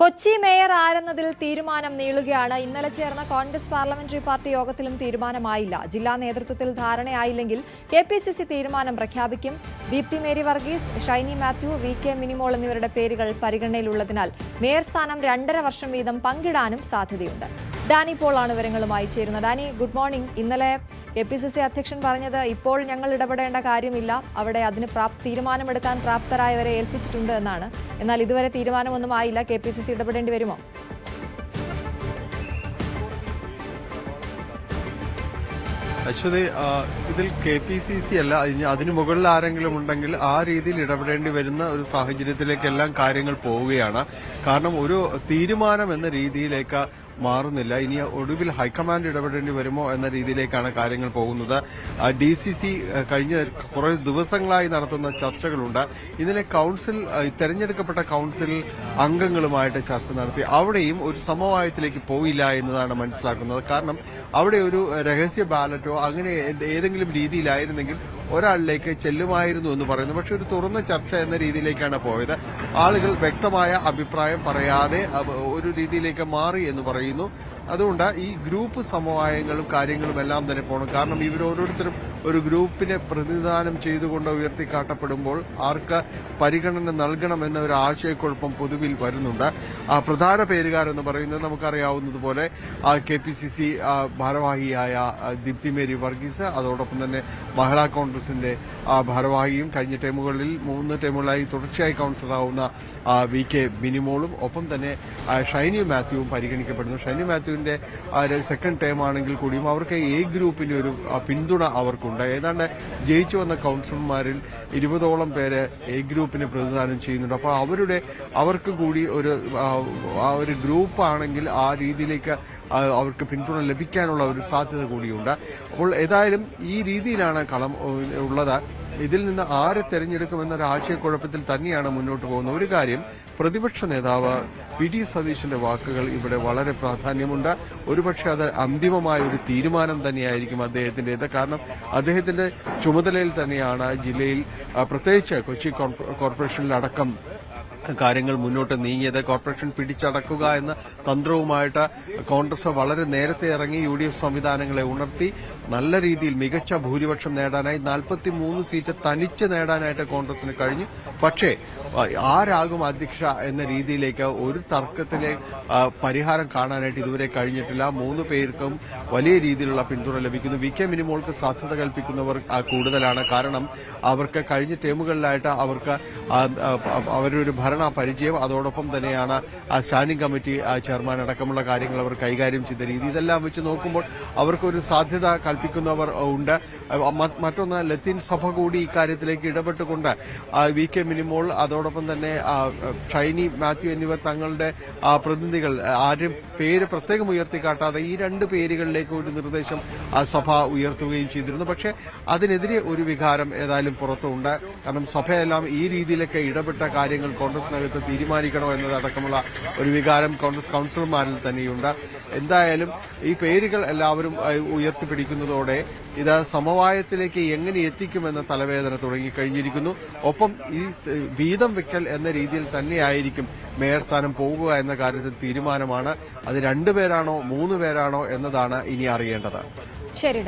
Kochi mayor ആരെന്നതിൽ തീരുമാനം നീളുകയാണ്. ഇന്നലെ ചേർന്ന കോൺഗ്രസ് പാർലമെന്ററി പാർട്ടി യോഗത്തിലും തീരുമാനമായില്ല. ജില്ലാ നേതൃത്വത്തിൽ ധാരണയായില്ലെങ്കിൽ കെ പി സി സി തീരുമാനം പ്രഖ്യാപിക്കും. ദീപ്തി മേരി വർഗീസ് ഷൈനി മാത്യു വി കെ മിനിമോൾ എന്നിവരുടെ പേരുകൾ പരിഗണനയിലുള്ളതിനാൽ മേയർ സ്ഥാനം രണ്ടര വർഷം വീതം പങ്കിടാനും സാധ്യതയുണ്ട്. ഡാനി പോളാണ് വിവരങ്ങളുമായി ചേരുന്നത്. Dani good morning. ഇന്നലെ കെ പി സി സി അധ്യക്ഷൻ പറഞ്ഞത് ഇപ്പോൾ ഞങ്ങൾ ഇടപെടേണ്ട കാര്യമില്ല. അവിടെ അതിന് പ്രാപ് തീരുമാനമെടുക്കാൻ പ്രാപ്തരായവരെ ഏൽപ്പിച്ചിട്ടുണ്ട് എന്നാണ്. എന്നാൽ ഇതുവരെ തീരുമാനമൊന്നും ആയില്ല. കെ പി സി സി ഇടപെടേണ്ടി വരുമോ? അശ്വതി ഇതിൽ കെ പി സി സി അല്ല അതിന് മുകളിൽ ആരെങ്കിലും ഉണ്ടെങ്കിൽ ആ രീതിയിൽ ഇടപെടേണ്ടി വരുന്ന ഒരു സാഹചര്യത്തിലേക്കെല്ലാം കാര്യങ്ങൾ പോവുകയാണ്. കാരണം ഒരു തീരുമാനം എന്ന രീതിയിലേക്ക് മാറുന്നില്ല. ഇനി ഒടുവിൽ ഹൈക്കമാൻഡ് ഇടപെടേണ്ടി വരുമോ എന്ന രീതിയിലേക്കാണ് കാര്യങ്ങൾ പോകുന്നത്. ഡി സി സി കഴിഞ്ഞ കുറേ ദിവസങ്ങളായി നടത്തുന്ന ചർച്ചകളുണ്ട്. ഇതിനെ കൌൺസിൽ തെരഞ്ഞെടുക്കപ്പെട്ട കൌൺസിൽ അംഗങ്ങളുമായിട്ട് ചർച്ച നടത്തി. അവിടെയും ഒരു സമവായത്തിലേക്ക് പോയില്ല എന്നതാണ് മനസ്സിലാക്കുന്നത്. കാരണം അവിടെ ഒരു രഹസ്യ ബാലറ്റോ അങ്ങനെ ഏതെങ്കിലും രീതിയിലായിരുന്നെങ്കിൽ ഒരാളിലേക്ക് ചെല്ലുമായിരുന്നു എന്ന് പറയുന്നു. പക്ഷെ ഒരു തുറന്ന ചർച്ച എന്ന രീതിയിലേക്കാണ് പോയത്. ആളുകൾ വ്യക്തമായ അഭിപ്രായം പറയാതെ ഒരു രീതിയിലേക്ക് മാറി എന്ന് പറയുന്നു. അതുകൊണ്ട് ഈ ഗ്രൂപ്പ് സമവായങ്ങളും കാര്യങ്ങളും എല്ലാം തന്നെ പോകണം കാരണം ഇവരോരോരുത്തരും ഒരു ഗ്രൂപ്പിനെ പ്രതിനിധാനം ചെയ്തുകൊണ്ട് ഉയർത്തിക്കാട്ടപ്പെടുമ്പോൾ ആർക്ക് പരിഗണന നൽകണം എന്ന ഒരു ആശയക്കുഴപ്പം പൊതുവിൽ വരുന്നുണ്ട്. ആ പ്രധാന പേരുകാരെന്ന് പറയുന്നത് നമുക്കറിയാവുന്നതുപോലെ കെ പി സി സി ഭാരവാഹിയായ ദീപ്തി മേരി വർഗീസ് അതോടൊപ്പം തന്നെ മഹിളാ കോൺഗ്രസിന്റെ ഭാരവാഹിയും കഴിഞ്ഞ ടൈമുകളിൽ മൂന്ന് ടൈമുകളായി തുടർച്ചയായി കൌൺസിലറാവുന്ന വി കെ ബിനിമോളും ഒപ്പം തന്നെ ഷൈനി മാത്യുവും പരിഗണിക്കപ്പെടുന്നു. ഷൈനി മാത്യുവിന്റെ സെക്കൻഡ് ടൈം ആണെങ്കിൽ കൂടിയും അവർക്ക് എ ഗ്രൂപ്പിന്റെ ഒരു പിന്തുണ അവർക്കുണ്ട്. ഏതാണ്ട് ജയിച്ചു വന്ന കൌൺസിലർമാരിൽ ഇരുപതോളം പേര് എ ഗ്രൂപ്പിന് പ്രതിദാനം ചെയ്യുന്നുണ്ട്. അപ്പോൾ അവരുടെ അവർക്ക് കൂടി ഒരു ആ, ഒരു ഗ്രൂപ്പാണെങ്കിൽ ആ രീതിയിലേക്ക് അവർക്ക് പിന്തുണ ലഭിക്കാനുള്ള ഒരു സാധ്യത കൂടിയുണ്ട്. അപ്പോൾ ഏതായാലും ഈ രീതിയിലാണ് കളം ഉള്ളത്. ഇതിൽ നിന്ന് ആരെ തെരഞ്ഞെടുക്കുമെന്നൊരു ആശയക്കുഴപ്പത്തിൽ തന്നെയാണ് മുന്നോട്ട് പോകുന്നത്. ഒരു കാര്യം പ്രതിപക്ഷ നേതാവ് പി ഡി സതീശന്റെ വാക്കുകൾ ഇവിടെ വളരെ പ്രാധാന്യമുണ്ട്. ഒരുപക്ഷെ അത് അന്തിമമായ ഒരു തീരുമാനം തന്നെയായിരിക്കും അദ്ദേഹത്തിന്റെ കാരണം അദ്ദേഹത്തിന്റെ ചുമതലയിൽ തന്നെയാണ് ജില്ലയിൽ പ്രത്യേകിച്ച് കൊച്ചി കോർപ്പ- കോർപ്പറേഷനിലടക്കം കാര്യങ്ങൾ മുന്നോട്ട് നീങ്ങിയത്. കോർപ്പറേഷൻ പിടിച്ചടക്കുക എന്ന തന്ത്രവുമായിട്ട് കോൺഗ്രസ് വളരെ നേരത്തെ ഇറങ്ങി യു ഡി എഫ് സംവിധാനങ്ങളെ ഉണർത്തി നല്ല രീതിയിൽ മികച്ച ഭൂരിപക്ഷം നേടാനായി നാൽപ്പത്തി മൂന്ന് സീറ്റ് തനിച്ച് നേടാനായിട്ട് കോൺഗ്രസിന് കഴിഞ്ഞു. പക്ഷേ ആരാകും അധ്യക്ഷ എന്ന രീതിയിലേക്ക് ഒരു തർക്കത്തിലെ പരിഹാരം കാണാനായിട്ട് ഇതുവരെ കഴിഞ്ഞിട്ടില്ല. മൂന്ന് പേർക്കും വലിയ രീതിയിലുള്ള പിന്തുണ ലഭിക്കുന്നു. വി കെ മിനിമോൾക്ക് സാധ്യത കൽപ്പിക്കുന്നവർ കൂടുതലാണ്. കാരണം അവർക്ക് കഴിഞ്ഞ ടേമുകളിലായിട്ട് അവർക്ക് അവരൊരു ആ, അവരൊരു ആ പരിചയം അതോടൊപ്പം തന്നെയാണ് ആ സ്റ്റാൻഡിംഗ് കമ്മിറ്റി ചെയർമാൻ അടക്കമുള്ള കാര്യങ്ങൾ അവർ കൈകാര്യം ചെയ്ത രീതി. ഇതെല്ലാം വെച്ച് നോക്കുമ്പോൾ അവർക്കൊരു സാധ്യത കൽപ്പിക്കുന്നവർ ഉണ്ട്. മറ്റൊന്ന് ലത്തീൻ സഭ കൂടി ഇക്കാര്യത്തിലേക്ക് ഇടപെട്ടുകൊണ്ട് വി കെ മിനിമോൾ അതോടൊപ്പം തന്നെ ഷൈനി മാത്യു എന്നിവർ തങ്ങളുടെ പ്രതിനിധികൾ ആരും പേര് പ്രത്യേകം ഉയർത്തിക്കാട്ടാതെ ഈ രണ്ട് പേരുകളിലേക്ക് ഒരു നിർദ്ദേശം സഭ ഉയർത്തുകയും ചെയ്തിരുന്നു. പക്ഷേ അതിനെതിരെ ഒരു വികാരം ഏതായാലും പുറത്തുണ്ട്. കാരണം സഭയെല്ലാം ഈ രീതിയിലൊക്കെ ഇടപെട്ട കാര്യങ്ങൾ കോൺഗ്രസിനകത്ത് തീരുമാനിക്കണോ എന്നതടക്കമുള്ള ഒരു വികാരം കോൺഗ്രസ് കൌൺസിലർമാരിൽ തന്നെയുണ്ട്. എന്തായാലും ഈ പേരുകൾ എല്ലാവരും ഉയർത്തിപ്പിടിക്കുന്നതോടെ ഇത് സമവായത്തിലേക്ക് എങ്ങനെ എത്തിക്കുമെന്ന തലവേദന തുടങ്ങിക്കഴിഞ്ഞിരിക്കുന്നു. ഒപ്പം ഈ വീതം വെക്കൽ എന്ന രീതിയിൽ തന്നെയായിരിക്കും മേയർ സ്ഥാനം പോകുക എന്ന കാര്യത്തിൽ തീരുമാനമാണ്. അത് രണ്ടുപേരാണോ മൂന്ന് പേരാണോ എന്നതാണ് ഇനി അറിയേണ്ടത്. ശരി